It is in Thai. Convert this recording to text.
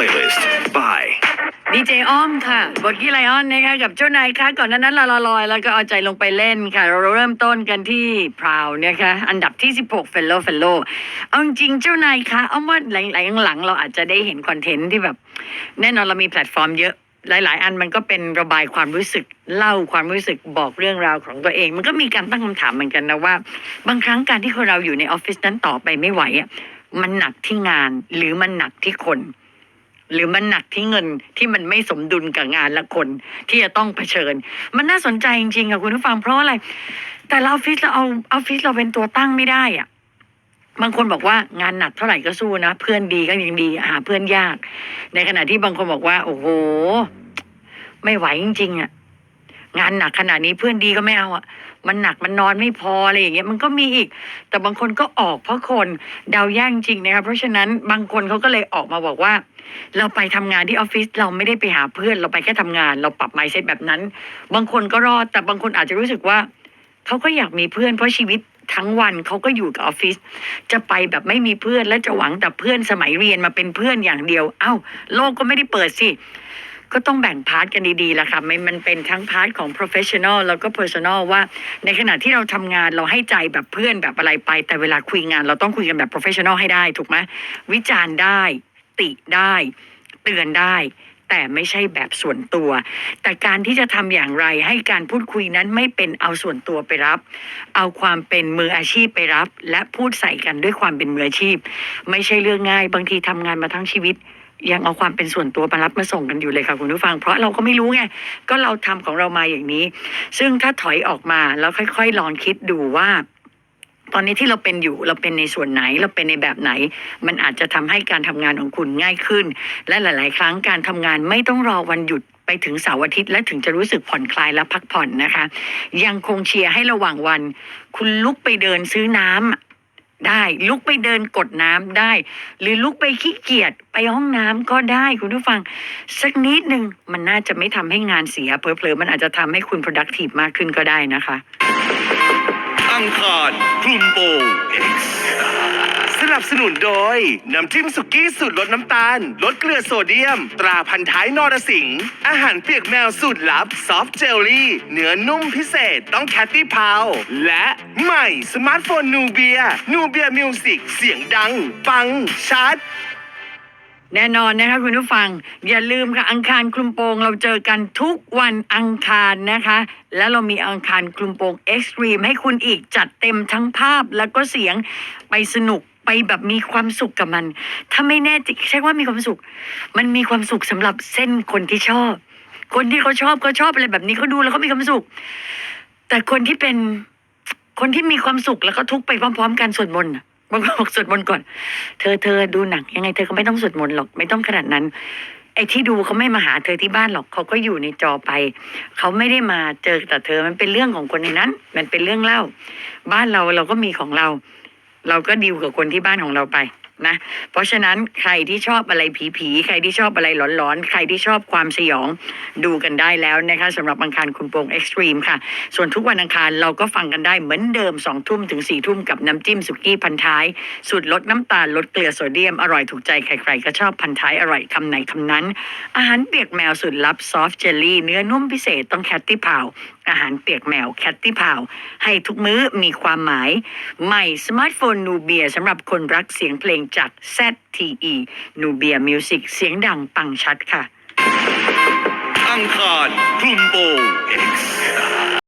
playlist by ดีเจอ้อมค่ะ บทกี้ไลออนนะคะกับเจ้านายคะก่อนหนานั้นลาลาลอยแล้วก็เอาใจลงไปเล่นค่ะ เราเริ่มต้นกันที่พราวนะคะอันดับที่ 16 Fellow Fellow เอาจริงเจ้านายคะอ้อมว่าหลังๆหลังเราอาจจะได้เห็นคอนเทนต์ที่แบบ แน่นอนเรามีแพลตฟอร์มเยอะหลาย ๆ อันมันก็เป็นระบายความรู้สึกเล่าความรู้สึกบอกเรื่องราวของตัวเอง มันก็มีการตั้งคำถามเหมือนกันนะว่า บางครั้งการที่คนเราอยู่ในออฟฟิศนั้นต่อไปไม่ไหวอะมันหนักที่งานหรือมันหนักที่คน หรือมันหนักที่เงินที่มันไม่สมดุลกับงานละคนที่จะต้องเผชิญ มันน่าสนใจจริงๆค่ะคุณผู้ฟังเพราะอะไร แต่เราออฟฟิศเราเอาออฟฟิศเราเป็นตัวตั้งไม่ได้อะบางคนบอกว่างานหนักเท่าไหร่ก็สู้นะ เพื่อนดีก็ยังดีหาเพื่อนยาก ในขณะที่บางคนบอกว่า โอ้โห ไม่ไหวจริงๆอะ งานหนักขนาดนี้เพื่อนดีก็ไม่เอาอะ มันหนักมันนอนไม่พออะไรอย่างเงี้ยมันก็มีอีก แต่บางคนก็ออกเพราะคนเดาแย่งจริงนะครับเพราะฉะนั้นบางคนเขาก็เลยออกมาบอกว่า เราไปทำงานที่ออฟฟิศเราไม่ได้ไปหาเพื่อน เราไปแค่ทำงาน เราปรับไมเซ็ตแบบนั้น บางคนก็รอดแต่บางคนอาจจะรู้สึกว่าเขาก็อยากมีเพื่อนเพราะชีวิตทั้งวันเขาก็อยู่กับออฟฟิศจะไปแบบไม่มีเพื่อนและจะหวังแต่เพื่อนสมัยเรียนมาเป็นเพื่อนอย่างเดียว เอ้า โลกก็ไม่ได้เปิดสิ ก็ต้องแบ่งพาร์ทกันดีๆละค่ะมันมันเป็นทั้งพาร์ทของ professional แล้วก็ personal ว่า ในขณะที่เราทำงานเราให้ใจแบบเพื่อนแบบอะไรไป แต่เวลาคุยงานเราต้องคุยกันแบบ professional ให้ได้ถูกไหมวิจารณ์ได้ติได้ เตือนได้แต่ไม่ใช่แบบส่วนตัว แต่การที่จะทำอย่างไรให้การพูดคุยนั้นไม่เป็นเอาส่วนตัวไปรับ เอาความเป็นมืออาชีพไปรับ และพูดใส่กันด้วยความเป็นมืออาชีพ ไม่ใช่เรื่องง่าย บางทีทำงานมาทั้งชีวิต ยังเอาความเป็นส่วนตัวมารับมาส่งกันอยู่เลยค่ะคุณผู้ฟัง เพราะเราก็ไม่รู้ไงก็เราทำของเรามาอย่างนี้ ซึ่งถ้าถอยออกมาแล้วค่อย ๆ ลองคิดดูว่าตอนนี้ที่เราเป็นอยู่เราเป็นในส่วนไหนเราเป็นในแบบไหน มันอาจจะทำให้การทำงานของคุณง่ายขึ้น และหลาย ๆ ครั้งการทำงานไม่ต้องรอวันหยุดไปถึงเสาร์อาทิตย์ และถึงจะรู้สึกผ่อนคลายและพักผ่อนนะคะ ยังคงเชียร์ให้ระหว่างวัน คุณลุกไปเดินซื้อน้ำ ได้ ลุกไปเดินกดน้ำได้ หรือลุกไปขี้เกียจไปห้องน้ำก็ได้คุณผู้ฟัง สักนิดหนึ่งมันน่าจะไม่ทำให้งานเสียเพลอๆมันอาจจะทำให้คุณ productive มากขึ้นก็ได้นะคะ อังคารคลุมโปง นับสนุนโดย น้ำจิ้มสุกี้สูตรลดน้ำตาล ลดเกลือโซเดียม ตราพันท้ายนรสิงห์อาหารเปียกแมวสูตรลับ ซอฟต์เจลลี่ เนื้อนุ่มพิเศษต้องแคตตี้พาว และใหม่สมาร์ทโฟนนูเบียนูเบียมิวสิกเสียงดัง ปังชัดแน่นอนนะคะคุณผู้ฟัง อย่าลืมค่ะอังคารคลุมโปง เราเจอกันทุกวันอังคารนะคะ แล้วเรามีอังคารคลุมโปงเอ็กซ์ตรีมให้คุณอีกจัดเต็มทั้งภาพแล้วก็เสียงไปสนุก ไปแบบมีความสุขกับมัน ถ้าไม่แน่จริงใช่ว่ามีความสุข มันมีความสุขสำหรับเส้นคนที่ชอบ คนที่เขาชอบก็ชอบอะไรแบบนี้เขาดูแล้วเขามีความสุข แต่คนที่เป็นคนที่มีความสุขแล้วก็ทุกไปพร้อม ๆ กันสวดมนต์บางคนบอกสวดมนต์ก่อน เธอเธอดูหนังยังไงเธอก็ไม่ต้องสวดมนต์หรอกไม่ต้องขนาดนั้น ไอ้ที่ดูเขาไม่มาหาเธอที่บ้านหรอกเขาก็อยู่ในจอไป เขาไม่ได้มาเจอแต่เธอมันเป็นเรื่องของคนในนั้น มันเป็นเรื่องเล่า บ้านเราเราก็มีของเรา เราก็ดีลกับคนที่บ้านของเราไปนะเพราะฉะนั้นใครที่ชอบอะไรผีๆ ใครที่ชอบอะไรหลอนๆ ใครที่ชอบความสยองดูกันได้แล้วนะคะสำหรับอังคารคุณโปงเอ็กซ์ตรีมค่ะ ส่วนทุกวันอังคารเราก็ฟังกันได้เหมือนเดิมสองทุ่มถึงสี่ทุ่มกับน้ำจิ้มสุกี้พันท้าย สูตรลดน้ำตาลลดเกลือโซเดียม อร่อยถูกใจใครๆ ก็ชอบพันท้ายอร่อยคำไหนคำนั้น อาหารเปียกแมวสุดลับซอฟต์เจลลี่เนื้อนุ่มพิเศษต้องแคตตี้พาว อาหารเปียกแมวแคตตี้พาวให้ทุกมื้อมีความหมาย ใหม่สมาร์ทโฟนนูเบียสำหรับคนรักเสียงเพลงจาก ZTE นูเบียมิวสิกเสียงดังปังชัดค่ะ อังคารคลุมโปง